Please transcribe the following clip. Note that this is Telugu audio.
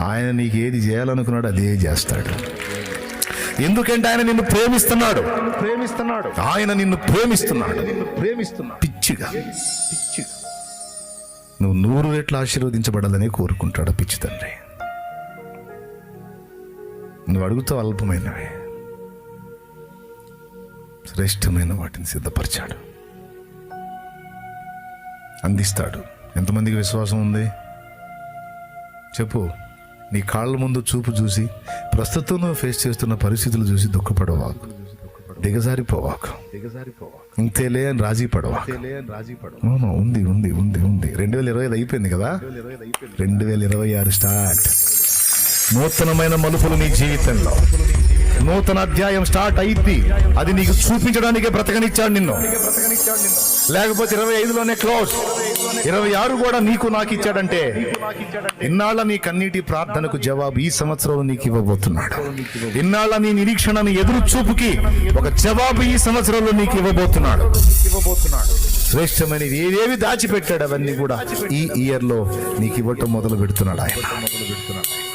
ఆయన నీకు ఏది చేయాలనుకున్నాడు అదే చేస్తాడు. ఎందుకంటే ఆయన నిన్ను ప్రేమిస్తున్నాడు. ప్రేమిస్తున్నాడు. ఆయన నిన్ను ప్రేమిస్తున్నాడు. నిన్ను ప్రేమిస్తున్నాడు. పిచ్చిగా. నువ్వు నూరు రెట్లు ఆశీర్వదించబడాలని కోరుకుంటాడు పిచ్చి తండ్రి. నువ్వు అడుగుతావు అల్పమైనవి. శ్రేష్టమైన వాటిని సిద్ధపరిచాడు. అందిస్తాడు. ఎంతమందికి విశ్వాసం ఉంది? చెప్పు. నీ కాళ్ళ ముందు చూపు చూసి ప్రస్తుతం నువ్వు ఫేస్ చేస్తున్న పరిస్థితులు చూసి దుఃఖపడవాకు. దిగజారిపోవాకు. దిగజారిపోవా ఇంతేలే అని రాజీ పడవా అవును ఉంది ఉంది ఉంది ఉంది. రెండు వేల ఇరవై ఐదు అయిపోయింది కదా? రెండు వేల ఇరవై ఆరు స్టార్ట్. నూతనమైన మలుపులు నీ జీవితంలో. నూతన అధ్యాయం స్టార్ట్ అయింది అది నీకు చూపించడానికే బ్రతకనిచ్చాడు నిన్ను. లేకపోతే ఇరవై ఐదులోనే క్లోజ్. ఇరవై ఆరు కూడా నీకు నాకు ఇచ్చాడంటే ఇన్నాళ్ళ నీ కన్నీటి ప్రార్థనకు జవాబు ఈ సంవత్సరం నీకు ఇవ్వబోతున్నాడు. ఇన్నాళ్ళ నీ నిరీక్షణను ఎదురు చూపుకి ఒక జవాబు ఈ సంవత్సరంలో నీకు ఇవ్వబోతున్నాడు. ఇవ్వబోతున్నాడు శ్రేష్టమైనది ఏదేవి దాచిపెట్టాడు అవన్నీ కూడా ఈ ఇయర్లో నీకు ఇవ్వటం మొదలు పెడుతున్నాడు ఆయన.